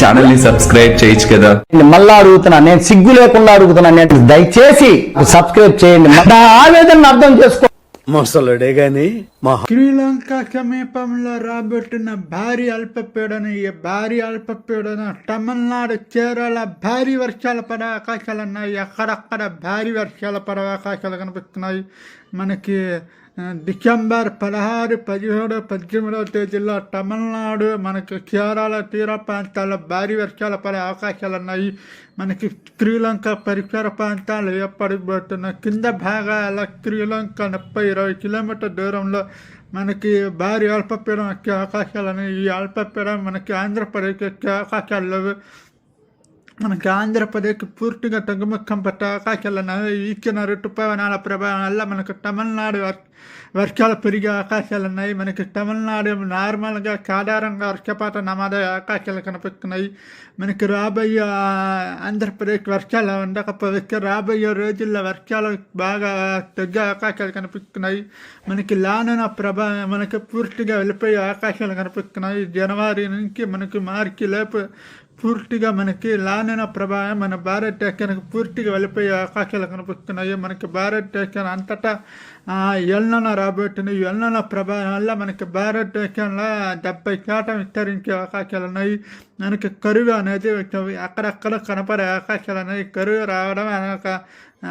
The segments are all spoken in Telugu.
ఛానల్ని సబ్స్క్రైబ్ చేయొచ్చు కదా. మళ్ళా అడుగుతున్నా నేను సిగ్గు లేకుండా అడుగుతున్నా నేను దయచేసి సబ్స్క్రైబ్ చేయండి. నా ఆవేదన అర్థం చేసుకో మొసలుడే గాని మా శ్రీలంక సమీపంలో రాబోతున్న భారీ అల్పపీడన ఈ భారీ అల్పపీడన తమిళనాడు కేరళ భారీ వర్షాలు పడే అవకాశాలు ఉన్నాయి. అక్కడక్కడ భారీ వర్షాలు పడే అవకాశాలు కనిపిస్తున్నాయి. మనకి డిసెంబర్ పదహారు పదిహేడు పద్దెనిమిదవ తేదీలో తమిళనాడు మనకి కేరళ తీర ప్రాంతాల్లో భారీ వర్షాలు పడే అవకాశాలు ఉన్నాయి. మనకి శ్రీలంక పరిసర ప్రాంతాలు ఏర్పడిపోతున్న కింద భాగాల శ్రీలంక ముప్పై ఇరవై కిలోమీటర్ దూరంలో మనకి భారీ అల్పపీడనం వచ్చే అవకాశాలు ఉన్నాయి. ఈ అల్పపీడనం మనకి ఆంధ్రప్రదేశ్ వచ్చే అవకాశాలు లేవు. మనకి ఆంధ్రప్రదేశ్ పూర్తిగా తగ్గుముఖం పట్టే అవకాశాలు ఉన్నాయి ఇచ్చిన ఋతుపవనాల ప్రభావం వల్ల మనకు తమిళనాడు వర్- వర్షాలు పెరిగే అవకాశాలు ఉన్నాయి మనకి తమిళనాడు నార్మల్గా సాధారణంగా వర్షపాతం నమోదయ్యే అవకాశాలు కనిపిస్తున్నాయి మనకి రాబోయే ఆ, ఆంధ్రప్రదేశ్ వర్షాలు ఉండకపోతే రాబోయే రోజుల్లో వర్షాలు బాగా తగ్గే అవకాశాలు కనిపిస్తున్నాయి మనకి లానున ప్రభావం మనకి పూర్తిగా వెళ్ళిపోయే అవకాశాలు కనిపిస్తున్నాయి జనవరి నుంచి మనకి మార్చి లోపు పూర్తిగా మనకి లానిన ప్రభావం మన భారతదేశానికి పూర్తిగా వెళ్ళిపోయే అవకాశాలు కనిపిస్తున్నాయి. మనకి భారతదేశం అంతటా ఎల్లన రాబోతుంది ఎల్లన ప్రభావం వల్ల మనకి భారతదేశంలో డెబ్బై శాతం విస్తరించే అవకాశాలు ఉన్నాయి. మనకి కరువు అనేది అక్కడక్కడ కనపడే అవకాశాలు ఉన్నాయి. కరువు రావడం అనేక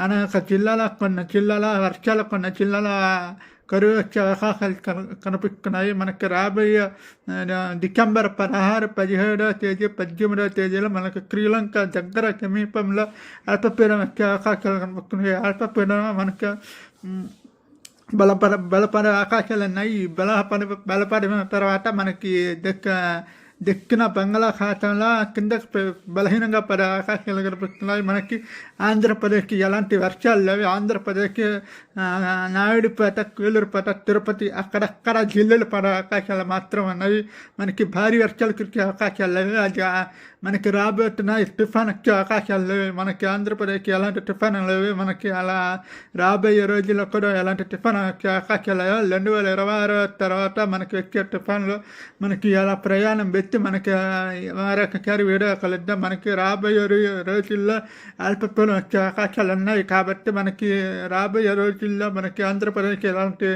అనేక జిల్లాల కొన్ని జిల్లాల వర్షాలు కొన్ని జిల్లాల కరువు వచ్చే అవకాశాలు కన- కనిపిస్తున్నాయి మనకి రాబోయే డిసెంబర్ పదహారు పదిహేడవ తేదీ పద్దెనిమిదవ తేదీలో మనకి శ్రీలంక దగ్గర సమీపంలో అల్పపీడనం వచ్చే అవకాశాలు కనిపిస్తున్నాయి అల్పపీడనం మనకి బలపడ బలపడే అవకాశాలు ఉన్నాయి ఈ బలపడ బలపడిన తర్వాత మనకి దక్క దక్షిణ బంగాళాఖాతంలో కిందకి బలహీనంగా పడే అవకాశాలు కనిపిస్తున్నాయి మనకి ఆంధ్రప్రదేశ్కి ఎలాంటి వర్షాలు లేవు ఆంధ్రప్రదేశ్కి నాయుడుపేట కూలూరుపేట తిరుపతి అక్కడక్కడ జిల్లాలు పడే అవకాశాలు మాత్రం ఉన్నాయి మనకి భారీ వర్షాలు కురిసే అవకాశాలు లేవు అది మనకి రాబోతున్న టిఫాన్ వచ్చే అవకాశాలు లేవు. మనకి ఆంధ్రప్రదేశ్కి ఎలాంటి టిఫాన్ లేవు. మనకి అలా రాబోయే రోజుల్లో కూడా ఎలాంటి తుఫాన్ వచ్చే అవకాశాలు లేవు. రెండు వేల ఇరవై ఆరు తర్వాత మనకి వచ్చే టిఫాన్లు మనకి అలా ప్రయాణం పెట్టి మనకి మరొకసారి వీడియో కలుద్దాం మనకి రాబోయే రోజుల్లో అల్పపీడనం వచ్చే అవకాశాలు ఉన్నాయి కాబట్టి మనకి రాబోయే రోజుల్లో మనకి ఆంధ్రప్రదేశ్ ఎలాంటి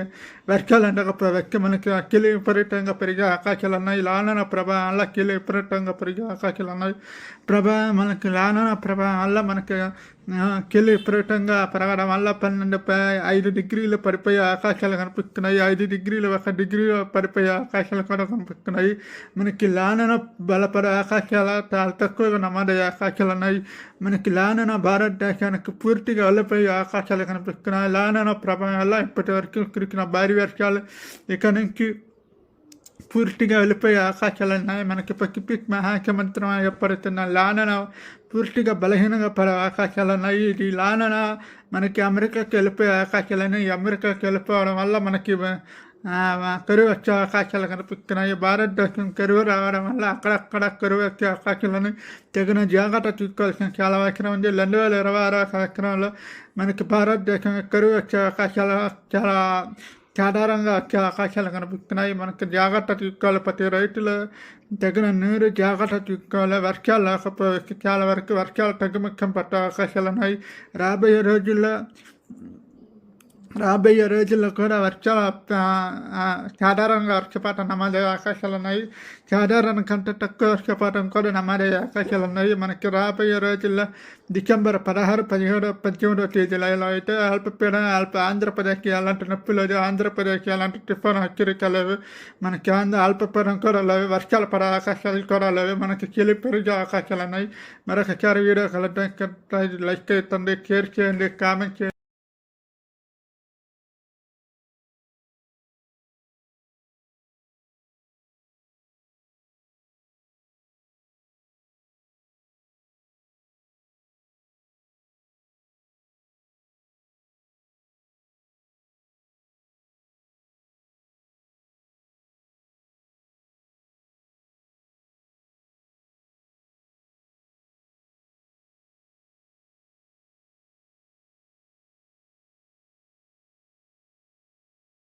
వర్షాలు ఉండకపోవచ్చు మనకి అఖిల విపరీతంగా పెరిగే అవకాశాలు ఉన్నాయి. లాలన ప్రభావం వల్ల అఖిల విపరీతంగా పెరిగే అవకాశాలు ఉన్నాయి ప్రభావం మనకి లానన ప్రభావం వల్ల మనకి కెళ్ళి కిలో విపరీతంగా పెరగడం వల్ల పన్నెండు ఐదు డిగ్రీలు పడిపోయే అవకాశాలు కనిపిస్తున్నాయి. ఐదు డిగ్రీలు ఒక డిగ్రీ పడిపోయే అవకాశాలు కూడా కనిపిస్తున్నాయి. మనకి లానన బలపడే అవకాశాలు చాలా తక్కువగా నమోదయ్యే అవకాశాలు ఉన్నాయి. మనకి లానన భారతదేశానికి పూర్తిగా వెళ్ళిపోయే అవకాశాలు కనిపిస్తున్నాయి. లానన ప్రభావం వల్ల ఇప్పటి వరకు కురికిన భారీ వర్షాలు ఇక నుంచి పూర్తిగా వెళ్ళిపోయే అవకాశాలు ఉన్నాయి మనకి పసిఫిక్ మహాసముద్రం ఏర్పడుతున్న లానన పూర్తిగా బలహీనంగా పడే అవకాశాలు ఉన్నాయి. ఇది లానన మనకి అమెరికాకి వెళ్ళిపోయే అవకాశాలు ఉన్నాయి అమెరికాకి వెళ్ళిపోవడం వల్ల మనకి కరువు వచ్చే అవకాశాలు కనిపిస్తున్నాయి. భారతదేశం కరువు రావడం వల్ల అక్కడక్కడ కరువు వచ్చే అవకాశాలను తగిన జాగ్రత్త తీసుకోవాల్సిన చాలా అవసరం ఉంది. రెండు వేల ఇరవై ఆరో సంవత్సరంలో మనకి భారతదేశం కరువు వచ్చే అవకాశాలు చాలా సాధారణంగా వచ్చే అవకాశాలు కనిపిస్తున్నాయి మనకి జాగ్రత్త తీసుకోవాలి ప్రతి రైతులు తగిన నీరు జాగ్రత్త తీసుకోవాలి వర్షాలు లేకపోతే చాలా వరకు వర్షాలు తగ్గుముఖం పట్టే అవకాశాలు ఉన్నాయి రాబోయే రోజుల్లో రాబోయే రోజుల్లో కూడా వర్షాలు సాధారణంగా వర్షపాతం నమోదయ్యే అవకాశాలు ఉన్నాయి. సాధారణ కంటే తక్కువ వర్షపాతం కూడా నమోదయ్యే అవకాశాలు ఉన్నాయి. మనకి రాబోయే రోజుల్లో డిసెంబర్ పదహారు పదిహేడు పద్దెనిమిదో తేదీలలో అయితే అల్పపీడన అల్ప ఆంధ్రప్రదేశ్కి ఎలాంటి నొప్పి లేదు ఆంధ్రప్రదేశ్కి ఎలాంటి తుఫాను హెచ్చరిక లేవు. మనకి ఆంధ్ర అల్పపీడనం కూడా లేవు. వర్షాలు పడే అవకాశాలు కూడా లేవు. మనకి చలి పెరిగే అవకాశాలు ఉన్నాయి. మరొకసారి వీడియో కలెక్ట్ లైక్ అవుతుంది షేర్ చేయండి కామెంట్ చేయండి.